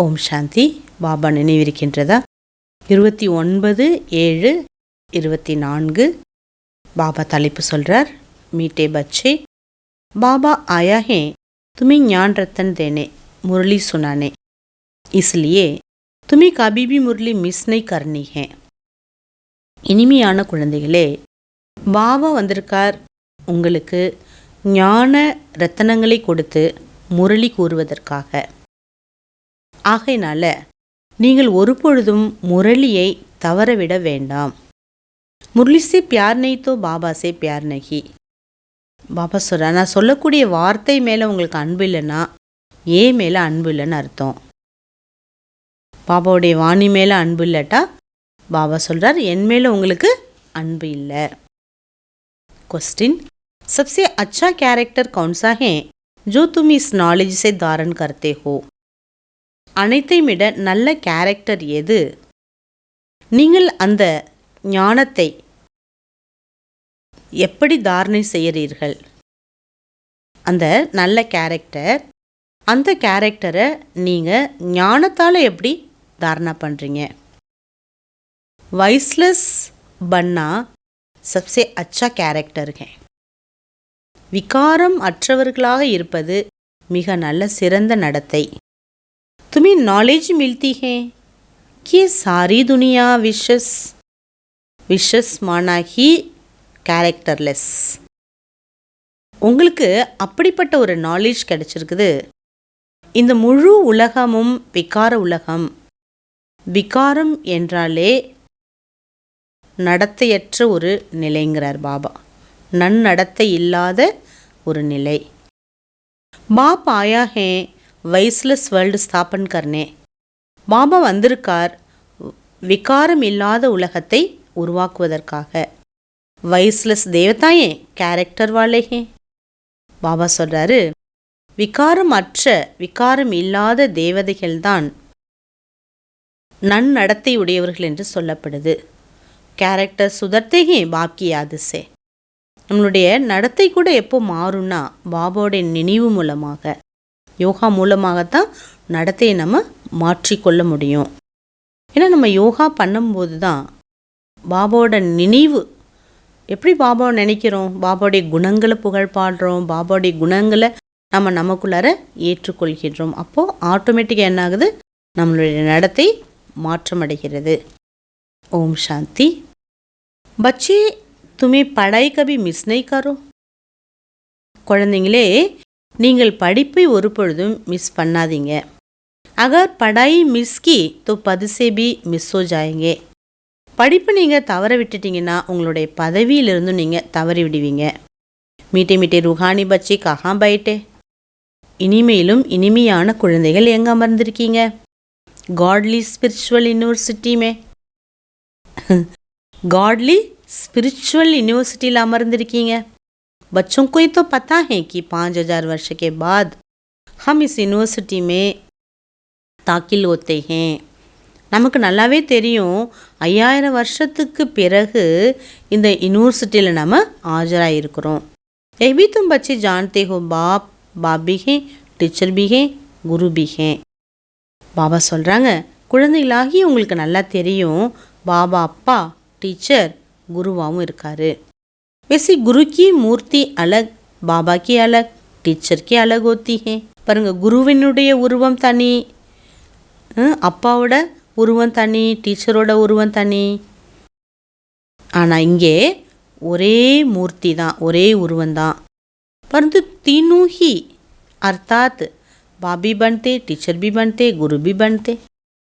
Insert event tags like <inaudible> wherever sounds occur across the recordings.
ஓம் சாந்தி. பாபா நினைவிருக்கின்றதா? இருபத்தி ஒன்பது ஏழு இருபத்தி நான்கு. பாபா தலைப்பு சொல்கிறார் மீட்டே பச்சே பாபா ஆயா ஹே துமே ஞான் ரத்தன் தேனே முரளி சுனானே. இஸ்லியே துமி கபிபி முரளி மிஸ் நை கர்ணி ஹே இனிமையான குழந்தைகளே பாபா வந்திருக்கார். உங்களுக்கு ஞான ரத்தனங்களை கொடுத்து முரளி கூறுவதற்காக. ஆகையினால நீங்கள் ஒருபொழுதும் முரளியை தவறவிட வேண்டாம் முரளி சே பியார் நெய் தோ பாபா சே பியார் நகி பாபா சொல்கிறா நான் சொல்லக்கூடிய வார்த்தை மேலே உங்களுக்கு அன்பு இல்லைன்னா ஏ மேலே அன்பு இல்லைன்னு அர்த்தம் பாபாவுடைய வாணி மேலே அன்பு இல்லாட்டா பாபா சொல்கிறார் என் மேலே உங்களுக்கு அன்பு இல்லை क्वेश्चन सबसे अच्छा कैरेक्टर कौन सा है जो तुम इस नॉलेज से धारण करते हो அனைத்தையும் விட நல்ல கேரக்டர் எது? நீங்கள் அந்த ஞானத்தை எப்படி தாரணை செய்கிறீர்கள்? அந்த நல்ல கேரக்டர் அந்த கேரக்டரை நீங்கள் ஞானத்தால் எப்படி தாரணா பண்ணுறீங்க வைஸ்லெஸ் பண்ணா சப்சே அச்சா கேரக்டர் है விகாரம் அற்றவர்களாக இருப்பது மிக நல்ல சிறந்த நடத்தை. तुम्हें नॉलेज मिलती है कि ये सारी दुनिया विशस विशस माना ही கேரக்டர்லெஸ் உங்களுக்கு அப்படிப்பட்ட ஒரு நாலேஜ் கிடைச்சிருக்குது இந்த முழு உலகமும் விகார உலகம் விகாரம் என்றாலே நடத்தையற்ற ஒரு நிலைங்கிறார் பாபா நன்னடத்தை இல்லாத ஒரு நிலை பாப் ஆயா ஹே வைஸ்லெஸ் வேர்ல்டு ஸ்தாபன் கர்னே பாபா வந்திருக்கார் விகாரம் இல்லாத உலகத்தை உருவாக்குவதற்காக. வைஸ்லெஸ் தேவதாயே கேரக்டர் வாழேகே பாபா சொல்கிறாரு விகாரம் அற்ற விகாரம் இல்லாத தேவதைகள்தான் நன்னடத்தை உடையவர்கள் என்று சொல்லப்படுது. கேரக்டர் சுதர்த்தேகே பாக்கி யாதுசே நம்மளுடைய நடத்தை கூட எப்போ மாறும்னா பாபாவுடைய நினைவு மூலமாக. யோகா மூலமாகத்தான் நடத்தையை நம்ம மாற்றிக்கொள்ள முடியும். ஏன்னா நம்ம யோகா பண்ணும்போது தான் பாபாவோட நினைவு எப்படி பாபாவை நினைக்கிறோம்? பாபாவுடைய குணங்களை புகழ் பாடுறோம். பாபாவுடைய குணங்களை நம்ம நமக்குள்ளார ஏற்றுக்கொள்கின்றோம். அப்போது ஆட்டோமேட்டிக்காக என்ன ஆகுது நம்மளுடைய நடத்தை மாற்றமடைகிறது. ஓம் சாந்தி. பச்சே துமே படாய் கபி மிஸ் நை கரோ. குழந்தைங்களே நீங்கள் படிப்பை ஒரு பொழுதும் மிஸ் பண்ணாதீங்க. அகர் படாய் மிஸ்கி தோ பதுசேபி மிஸ்ஸோ மிஸ் ஹோ ஜாயிங்க. படிப்பு நீங்கள் தவற விட்டுட்டிங்கன்னா உங்களுடைய பதவியிலிருந்தும் நீங்கள் தவறி விடுவீங்க. மீட்டே மீட்டே ருஹானி பச்சி கஹா பைட்டே. இனிமேலும் இனிமையான குழந்தைகள் எங்கே அமர்ந்திருக்கீங்க? காட்லி ஸ்பிரிச்சுவல் யூனிவர்சிட்டியுமே காட்லி ஸ்பிரிச்சுவல் யூனிவர்சிட்டியில் அமர்ந்திருக்கீங்க. बच्चों को ही तो पता है कि पाँच हजार वर्ष के बाद हम इस यूनिवर्सिटी में தாக்கில் होते हैं நமக்கு நல்லாவே தெரியும் ஐயாயிரம் வருஷத்துக்கு பிறகு இந்த யூனிவர்சிட்டியில் நம்ம ஆஜராகிருக்கிறோம் எபி तुम बच्चे जानते हो बाप बाप भी हैं टीचर भी हैं गुरु भी हैं பாபா சொல்கிறாங்க குழந்தைகளாகி உங்களுக்கு நல்லா தெரியும் பாபா அப்பா டீச்சர் குருவாகவும் இருக்காரு वैसे गुरु की मूर्ति अलग பாபா की अलग टीचर की अलग होती है பாருங்க குருவினுடைய உருவம் தனி ஹம், அப்பாவோட உருவம் தனி டீச்சரோட உருவம் தனி ஆனால் இங்கே ஒரே மூர்த்தி தான் ஒரே உருவம் தான் परंतु तीनों ही अर्थात बाप भी बनते टीचर भी बनते गुरु भी बनते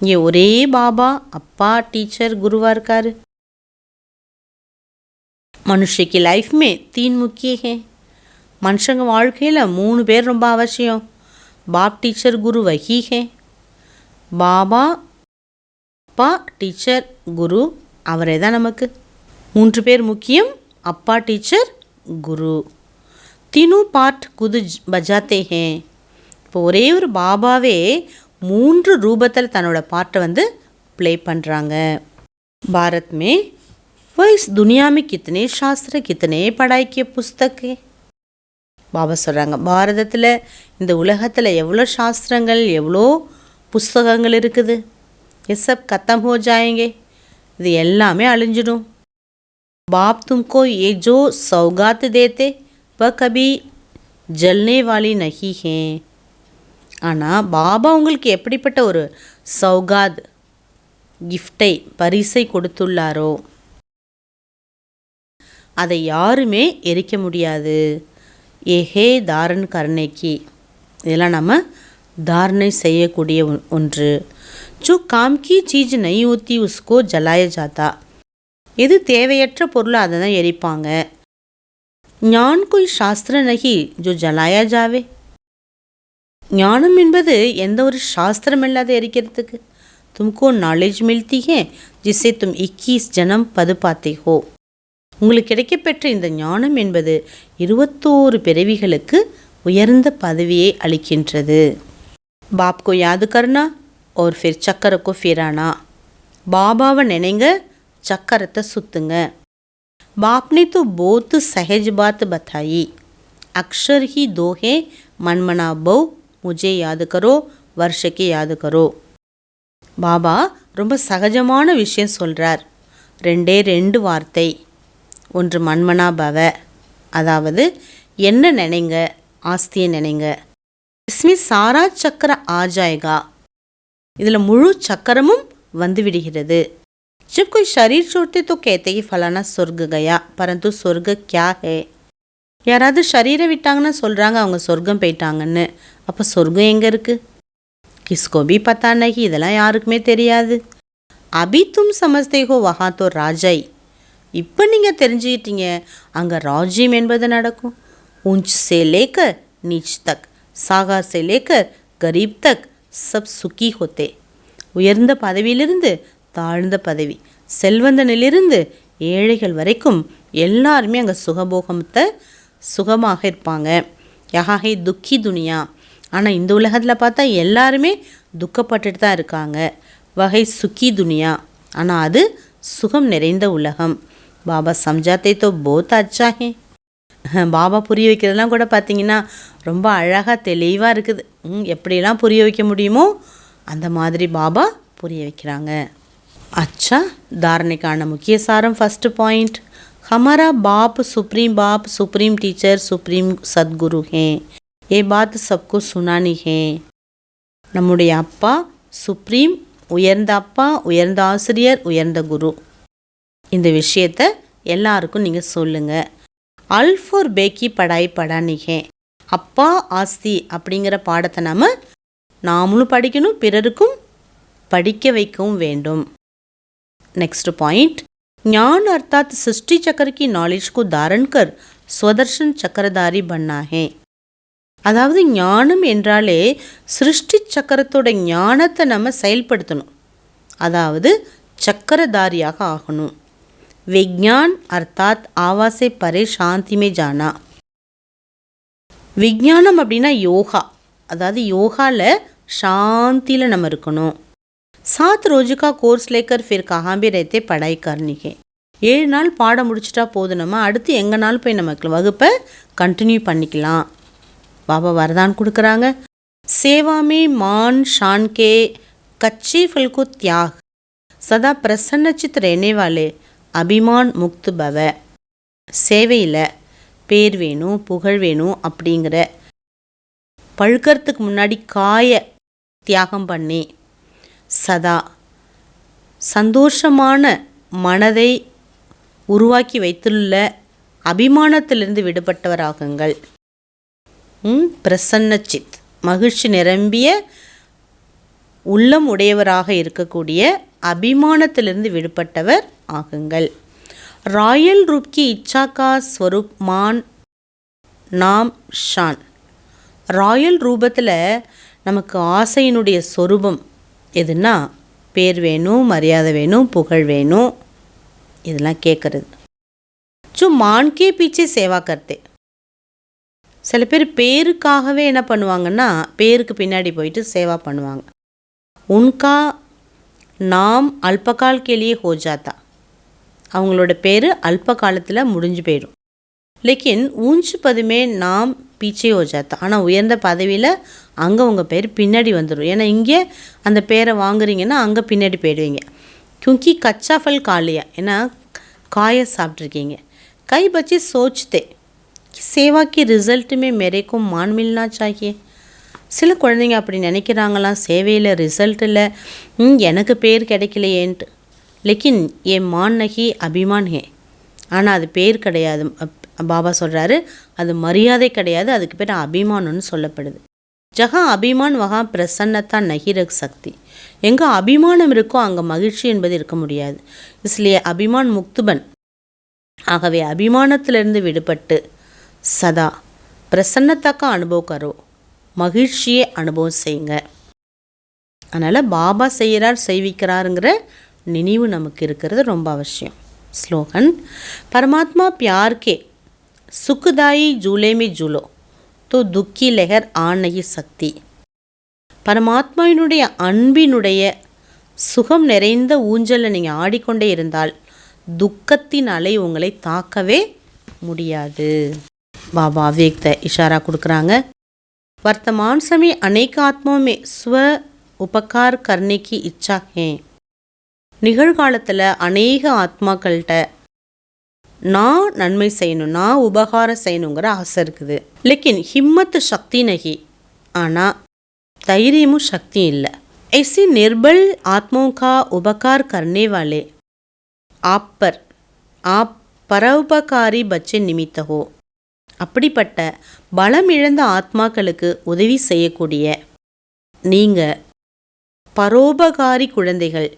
ये ஒரே பாபா அப்பா டீச்சர் குருவா இருக்காரு மனுஷ की लाइफ में तीन मुख्य हैं மனுஷங்க வாழ்க்கையில் மூணு பேர் ரொம்ப அவசியம் பாப் டீச்சர் குரு வகி है பாபா அப்பா டீச்சர் குரு அவரே தான் நமக்கு மூன்று பேர் முக்கியம் அப்பா டீச்சர் குரு तीनों पाठ खुद ज- बजाते हैं இப்போ ஒரே ஒரு பாபாவே மூன்று ரூபத்தில் தன்னோட பாட்டை வந்து ப்ளே பண்ணுறாங்க பாரத் में वो इस दुनिया में कितने शास्त्र कितने पढ़ाई के पुस्तक है பாபா சொல்கிறாங்க பாரதத்தில் இந்த உலகத்தில் எவ்வளோ சாஸ்திரங்கள் எவ்வளோ புஸ்தகங்கள் இருக்குது ये सब खत्म हो जाएंगे இது எல்லாமே அழிஞ்சிடும் बाप तुमको ये जो सौगात देते वह कभी जलने वाली नहीं हैं ஆனால் பாபா உங்களுக்கு எப்படிப்பட்ட ஒரு சௌகாத் கிஃப்டை பரிசை கொடுத்துள்ளாரோ அதை யாருமே எரிக்க முடியாது ஏஹே தாரன் கருணைக்கு இதெல்லாம் நம்ம தாரணை செய்யக்கூடிய ஒ- ஒன்று जो काम की चीज नहीं होती उसको जलाया जाता எது தேவையற்ற பொருளை அதை தான் எரிப்பாங்க ஞான் कोई शास्त्र नहीं जो जलाया जावे ஞானம் என்பது எந்த ஒரு சாஸ்திரம் இல்லாத எரிக்கிறதுக்கு तुमको நாலேஜ் मिलती है जिससे तुम 21 जन्म पद पाते हो உங்களுக்கு கிடைக்கப்பெற்ற இந்த ஞானம் என்பது இருபத்தோரு பிறவிகளுக்கு உயர்ந்த பதவியை அளிக்கின்றது. பாப்கோ யாது கர்னா ஒரு ஃபிர் சக்கரக்கோ ஃபிரானா? பாபாவை நினைங்க சக்கரத்தை சுத்துங்க. பாப்னி தூ போத்து சஹஜ் பாத் பத்தாயி. அக்ஷர்ஹி தோஹே மன்மனா பௌ முஜே யாது கரோ வருஷக்கே யாது கரோ. பாபா ரொம்ப சகஜமான விஷயம் சொல்கிறார் ரெண்டே ரெண்டு வார்த்தை. ஒன்று மன்மனா பவ அதாவது என்ன நினைங்க ஆஸ்தியை நினைங்க இஸ்மி சாரா சக்கர ஆ ஜாயேகா இதில் முழு சக்கரமும் வந்து விடுகிறது जब कोई शरीर छोड़ते तो कहते कि फलाना स्वर्ग गया परंतु स्वर्ग क्या है யாராவது ஷரீரை விட்டாங்கன்னா சொல்கிறாங்க அவங்க சொர்க்கம் போயிட்டாங்கன்னு அப்போ சொர்க்கம் எங்கே இருக்குது கிஸ்கோ பி பத்தா நகி இதெல்லாம் யாருக்குமே தெரியாது அபி தும் சமஸ்தே ஹோ வஹா தோ ராஜை இப்போ நீங்கள் தெரிஞ்சுக்கிட்டீங்க. அங்கே ராஜ்யம் என்பது நடக்கும். உஞ்ச் சே லேக்கர் நீச் தக். சாகா சே லேக்கர் கரீப் தக். சப் சுக்கி ஹோத்தே. உயர்ந்த பதவியிலிருந்து தாழ்ந்த பதவி. செல்வந்தனிலிருந்து ஏழைகள் வரைக்கும் எல்லாருமே அங்கே சுகபோகத்தை சுகமாக இருப்பாங்க. யஹாஹே துக்கி துனியா. ஆனால் இந்த உலகத்தில் பார்த்தா எல்லாருமே துக்கப்பட்டுட்டு தான் இருக்காங்க. வகை சுக்கி துனியா. ஆனால் அது சுகம் நிறைந்த உலகம். பாபா சம்ஜாத்தை தோ போத் அச்சா ஹே <laughs> பாபா புரிய வைக்கிறதெல்லாம் கூட பார்த்தீங்கன்னா ரொம்ப அழகாக தெளிவாக இருக்குது ம், எப்படியெல்லாம் புரிய வைக்க முடியுமோ அந்த மாதிரி பாபா புரிய வைக்கிறாங்க अच्छा धारने का मुख्य सारम फर्स्ट पॉइंट हमारा बाप सुप्रीम बाप सुप्रीम टीचर सुप्रीम सदगुरु हैं ये बात सबको सुनानी है நம்முடைய அப்பா சுப்ரீம் உயர்ந்த அப்பா உயர்ந்த ஆசிரியர் உயர்ந்த குரு இந்த விஷயத்த எல்லாருக்கும் நீங்கள் சொல்லுங்கள் அல் ஃபோர் பேக்கி படாய் படானிகே அப்பா ஆஸ்தி அப்படிங்கிற பாடத்தை நம்ம நாமளும் படிக்கணும் பிறருக்கும் படிக்க வைக்கவும் வேண்டும் नेक्स्ट पॉइंट ज्ञान अर्थात सृष्टि चक्र की नॉलेज को धारण कर स्वदर्शन चक्रधारी बनना है அதாவது ஞானம் என்றாலே சிருஷ்டி சக்கரத்தோட ஞானத்தை நம்ம செயல்படுத்தணும் அதாவது சக்கரதாரியாக ஆகணும் விக்ஞான் அர்த்தாத் ஆவாசே பரே சாந்திமே ஜானா விஞ்ஞானம் அப்படின்னா யோகா அதாவது யோகாவில் சாந்தியில் நம்ம இருக்கணும் सात रोज का कोर्स लेकर फिर कहाँ भी रहते पढ़ाई करनी है ஏழு நாள் பாடம் முடிச்சிட்டா போதும் நம்ம அடுத்து எங்கேனாலும் போய் நமக்கு வகுப்பை கண்டினியூ பண்ணிக்கலாம் பாபா வரதான் கொடுக்குறாங்க சேவாமே மான் ஷான் கே कच्चे फल को त्याग सदा प्रसन्नचित रहने वाले அபிமான் முக்து பவ சேவையில் பேர் வேணும் புகழ் வேணும் அப்படிங்கிற பழுக்கறதுக்கு முன்னாடி காய தியாகம் பண்ணி சதா சந்தோஷமான மனதை உருவாக்கி வைத்துள்ள அபிமானத்திலிருந்து விடுபட்டவராகுங்கள். பிரசன்னச்சித். மகிழ்ச்சி நிரம்பிய உள்ளம் உடையவராக இருக்கக்கூடிய அபிமானத்திலிருந்து விடுபட்டவர் ஆகுங்கள். ராயல் ருப்கி இச்சாக்கா ஸ்வரூப் மான் நாம் ஷான். ராயல் ரூபத்தில் நமக்கு ஆசையினுடைய சொரூபம் எதுனா பேர் வேணும் மரியாதை வேணும் புகழ் வேணும் இதெல்லாம் கேட்குறது ஸோ மான்கே பீச்சே சேவா கருத்தே சில பேர் பேருக்காகவே என்ன பண்ணுவாங்கன்னா பேருக்கு பின்னாடி போயிட்டு சேவா பண்ணுவாங்க. உன்கா நாம் அல்பகால் கேலியே ஹோஜாத்தா. அவங்களோட பேர் அல்ப காலத்தில் முடிஞ்சு போயிடும். லேக்கின் ஊஞ்சு பதுமே நாம் பீச்சே ஓஜாத்தா ஆனால் உயர்ந்த பதவியில் அங்கே உங்கள் பேர் பின்னாடி வந்துடும் ஏன்னா இங்கே அந்த பேரை வாங்குறீங்கன்னா அங்கே பின்னாடி போயிடுவீங்க. கியூங்கி கச்சா ஃபல் காலியா? ஏன்னா காயை சாப்பிட்ருக்கீங்க கை பச்சி சோச்சுதே சேவாக்கி ரிசல்ட்டுமே மெரைக்கும் மான் மில்னா சில குழந்தைங்க அப்படி நினைக்கிறாங்களாம் சேவையில் ரிசல்ட்டில் எனக்கு பேர் கிடைக்கலையேன்ட்டு. லேக்கின் ஏ மான் நகி அபிமான் ஹே. ஆனால் அது பேர் கிடையாது. அப்- பாபா சொல்கிறாரு அது மரியாதை கிடையாது அதுக்கு பேர் அபிமானம்னு சொல்லப்படுது. ஜஹா அபிமான் வகா பிரசன்னத்தா நகிரக் சக்தி. எங்கே அபிமானம் இருக்கோ அங்கே மகிழ்ச்சி என்பது இருக்க முடியாது. இஸ்லியே அபிமான் முக்துபன். ஆகவே அபிமானத்திலிருந்து விடுபட்டு சதா பிரசன்னத்தாக்கா அனுபவம் கரோ மகிழ்ச்சியை அனுபவம் செய்யுங்க. அதனால் பாபா செய்கிறார் செய்விக்கிறாருங்கிற நினைவு நமக்கு இருக்கிறது ரொம்ப அவசியம் ஸ்லோகன் பரமாத்மா प्यार के सुखदाई झूले में झूलो तो दुखी लहर आ नहीं सकती பரமாத்மாவினுடைய அன்பினுடைய சுகம் நிறைந்த ஊஞ்சலில் நீங்கள் ஆடிக்கொண்டே இருந்தால் துக்கத்தின் அலை உங்களை தாக்கவே முடியாது பாபா அவ்யக்த இஷாரா கொடுக்குறாங்க वर्तमान समय अनेक आत्माओं में स्व उपकार करने की इच्छा है நிகழ்காலத்தில் அநேக ஆத்மாக்கள்கிட்ட நான் நன்மை செய்யணும் நான் உபகாரம் செய்யணுங்கிற ஆசை இருக்குது லேக்கின் ஹிம்மத் சக்தி நகி ஆனால் தைரியமும் சக்தி இல்லை ऐसी निर्बल आत्माओं का उपकार करने वाले आप पर आप பரோபகாரி பச்சை நிமித்த ஹோ அப்படிப்பட்ட பலம் இழந்த ஆத்மாக்களுக்கு உதவி செய்யக்கூடிய நீங்கள் பரோபகாரி குழந்தைகள்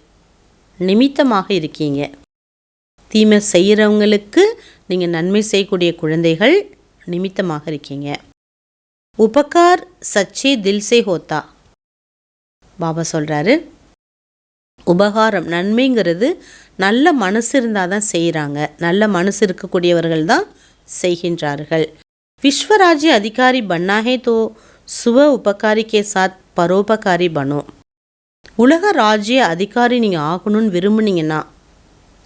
நிமித்தமாக இருக்கீங்க. தீமை செய்கிறவங்களுக்கு நீங்கள் நன்மை செய்யக்கூடிய குழந்தைகள் நிமித்தமாக இருக்கீங்க. உபகார் சச்சே தில்சே ஹோத்தா. பாபா சொல்கிறாரு உபகாரம் நன்மைங்கிறது நல்ல மனசு இருந்தால் தான் செய்கிறாங்க நல்ல மனசு இருக்கக்கூடியவர்கள் தான் செய்கின்றார்கள். விஸ்வராஜ்ய அதிகாரி பன்னா தோ சுவ உபகாரி கே சாத் பரோபகாரி பனோ. உலக ராஜ்ய அதிகாரி நீங்கள் ஆகணும்னு விரும்புனீங்கன்னா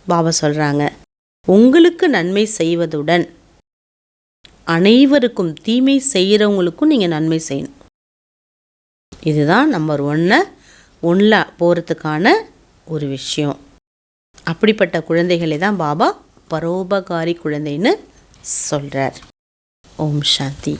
பாபா சொல்கிறாங்க உங்களுக்கு நன்மை செய்வதுடன் அனைவருக்கும் தீமை செய்கிறவங்களுக்கும் நீங்கள் நன்மை செய்யணும். இதுதான் நம்பர் ஒன்று ஒன்றில் போகிறதுக்கான ஒரு விஷயம். அப்படிப்பட்ட குழந்தைகளை தான் பாபா பரோபகாரி குழந்தைன்னு சொல்கிறார் ஓம் சாந்தி.